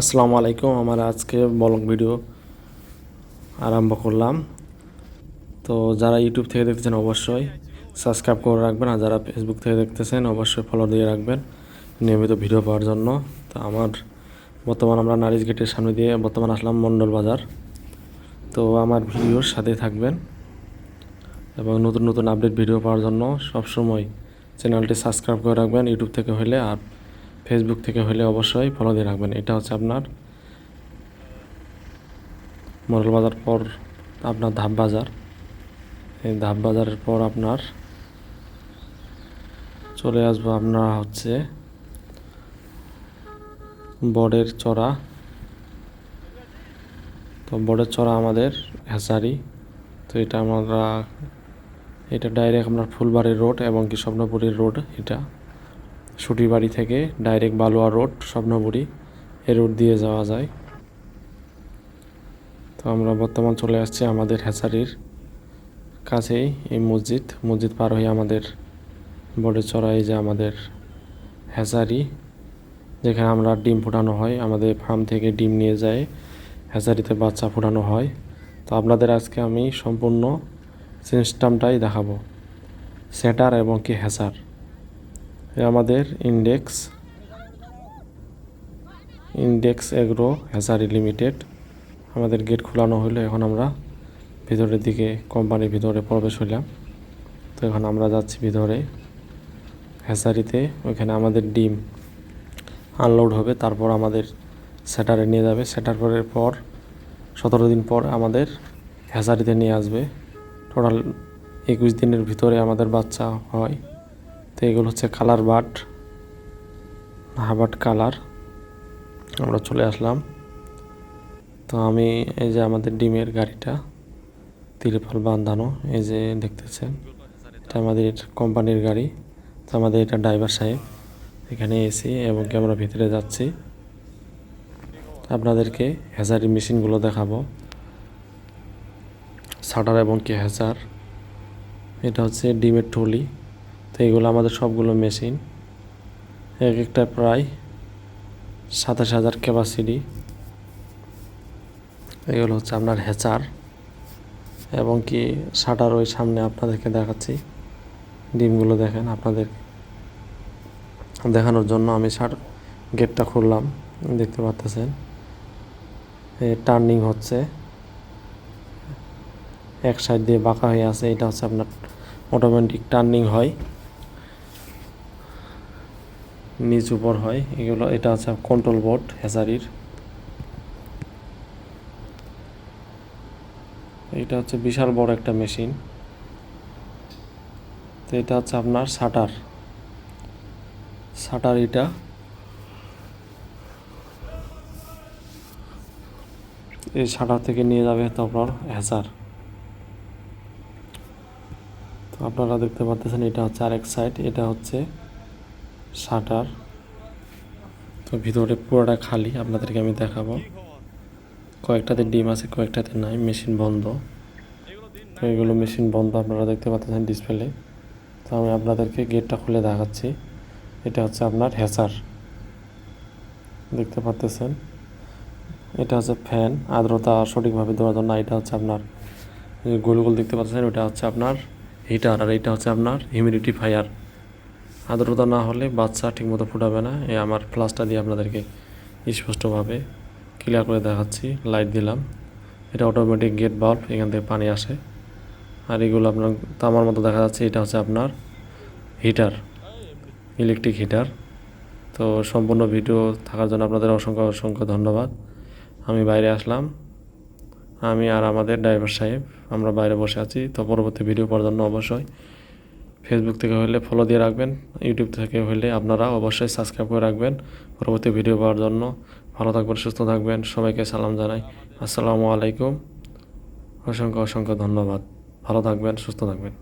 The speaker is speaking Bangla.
আসসালামু আলাইকুম, আমার আজকে ব্লগ ভিডিও আরম্ভ করলাম। তো যারা ইউটিউব থেকে দেখতেছেন অবশ্যই সাবস্ক্রাইব করে রাখবেন, আর যারা ফেসবুক থেকে দেখতেছেন অবশ্যই ফলো দিয়ে রাখবেন নিয়মিত ভিডিও পাওয়ার জন্য। তো আমার বর্তমান আমরা নারিশ গেটের সামনে দিয়ে বর্তমান আসলাম মণ্ডল বাজার। তো আমার ভিডিওর সাথে থাকবেন এবং নতুন নতুন আপডেট ভিডিও পাওয়ার জন্য সবসময় চ্যানেলটি সাবস্ক্রাইব করে রাখবেন ইউটিউব থেকে হলে, আর ফেসবুক থেকে হলে অবশ্যই ফলো দিয়ে রাখবেন। এটা হচ্ছে আপনার মডেল বাজার পর আপনার ধাপ বাজার। এই ধাপ বাজারের পর আপনার চলে আসব আপনার হচ্ছে বড়ের চড়া। তো বড়ের চড়া আমাদের হ্যাচারি তো এটা আমরা, এটা ডাইরেক্ট আপনার ফুলবাড়ির রোড এবং কি স্বপ্নপুরীর রোড এটা। সুটিবাড়ি থেকে ডাইরেক্ট বালুয়া রোড, স্বপ্নপুরী, এ রোড দিয়ে যাওয়া যায়। তো আমরা বর্তমান চলে আসছি আমাদের হ্যাচারির কাছেই এই মসজিদ। মসজিদ পার হয়ে আমাদের বড়ে চড়াই যে আমাদের হ্যাচারি, যেখানে আমরা ডিম ফোটানো হয়। আমাদের ফার্ম থেকে ডিম নিয়ে যায়, হ্যাচারিতে বাচ্চা ফোটানো হয়। তো আপনাদের আজকে আমি সম্পূর্ণ সিস্টেমটাই দেখাবো। সেটার এবং কি হ্যাচার। এ আমাদের index index agro hatchery limited আমাদের গেট খোলানো হলো এখন আমরা ভিতরের দিকে কোম্পানির ভিতরে প্রবেশ হইলাম। তো এখন আমরা যাচ্ছি ভিতরে হ্যাচারিতে ওইখানে আমাদের ডিম আনলোড হবে, তারপর আমাদের সেটারে নিয়ে যাবে। সেটার পরের পর, সতেরো দিন পর আমাদের হ্যাচারিতে নিয়ে আসবে। টোটাল একুশ দিনের ভিতরে আমাদের বাচ্চা হয়। তো এগুলো হচ্ছে কালার বাট, হাবাট কালার। আমরা চলে আসলাম। তো আমি এই যে আমাদের ডিমের গাড়িটা, তিরপাল বাঁধানো এই যে দেখতেছেন, এটা আমাদের কোম্পানির গাড়ি, তো আমাদের এটা ড্রাইভার সাহেব। এখানে এসি এবং আমরা ভিতরে যাচ্ছি। আপনাদেরকে হ্যাজারি মেশিনগুলো দেখাবো। শাটার এবং কি হ্যাজার, এটা হচ্ছে ডিমের টলি তো এগুলো আমাদের সবগুলো মেশিন। এক একটা প্রায় সাতাশ হাজার ক্যাপাসিটি এগুলো হচ্ছে আপনার হ্যাচার এবং কি শাটার ওই সামনে আপনাদেরকে দেখাচ্ছি। ডিমগুলো দেখেন আপনাদের। দেখানোর জন্য আমি শাট গেটটা খুললাম, দেখতে পাচ্তেছেন টার্নিং হচ্ছে। এক সাইড দিয়ে বাঁকা হয়ে আছে, এটা হচ্ছে আপনার অটোমেটিক টার্নিং হয়। নিচ উপর হয়। এগুলো, এটা হচ্ছে কন্ট্রোল বোর্ড হ্যাচারির এটা হচ্ছে বিশাল বড় একটা মেশিন তো এটা হচ্ছে আপনার শাটার। শাটার এটা। এই শাটার থেকে নিয়ে যাবে তো আপনার হ্যাচার তো আপনারা দেখতে পাচ্ছেন, এটা হচ্ছে আরেক সাইড এটা হচ্ছে শাটার। তো ভিতরে পুরোটা খালি, আপনাদেরকে আমি দেখাবো। কয়েকটাতে ডিম আছে, কয়েকটাতে নাই, মেশিন বন্ধ। তো এগুলো মেশিন বন্ধ আপনারা দেখতে পাচ্ছেন ডিসপ্লে। তো আমি আপনাদেরকে গেটটা খুলে দেখাচ্ছি। এটা হচ্ছে আপনার হ্যাচার। দেখতে পাচ্ছেন এটা হচ্ছে ফ্যান, আর্দ্রতা সঠিকভাবে দেওয়ার জন্য এটা হচ্ছে আপনার গোল গোল দেখতে পাচ্ছেন, ওটা হচ্ছে আপনার হিটার আর এটা হচ্ছে আপনার হিউমিডিটি ফায়ার আর্দ্রতা না হলে বাচ্চা ঠিকমতো ফুটাবে না। এই আমার ফ্লাসটা দিয়ে আপনাদেরকে স্পষ্টভাবে ক্লিয়ার করে দেখাচ্ছি। লাইট দিলাম। এটা অটোমেটিক গেট বাল্ব এখান থেকে পানি আসে। আর এগুলো আপনার তামার মতো দেখা যাচ্ছে, এটা হচ্ছে আপনার হিটার ইলেকট্রিক হিটার তো সম্পূর্ণ ভিডিও থাকার জন্য আপনাদের অসংখ্য অসংখ্য ধন্যবাদ। আমি বাইরে আসলাম। আমি আর আমাদের ড্রাইভার সাহেব, আমরা বাইরে বসে আছি। তো পরবর্তী ভিডিও পাওয়ার জন্য অবশ্যই ফেসবুক থেকে হলে ফলো দিয়ে রাখবেন ইউটিউব থেকে হলে আপনারা অবশ্যই সাবস্ক্রাইব করে রাখবেন। পরবর্তী ভিডিও পাওয়ার জন্য ভালো থাকবেন, সুস্থ থাকবেন, সবাইকে সালাম জানাই। আসসালামু আলাইকুম। অসংখ্য অসংখ্য ধন্যবাদ। ভালো থাকবেন, সুস্থ থাকবেন।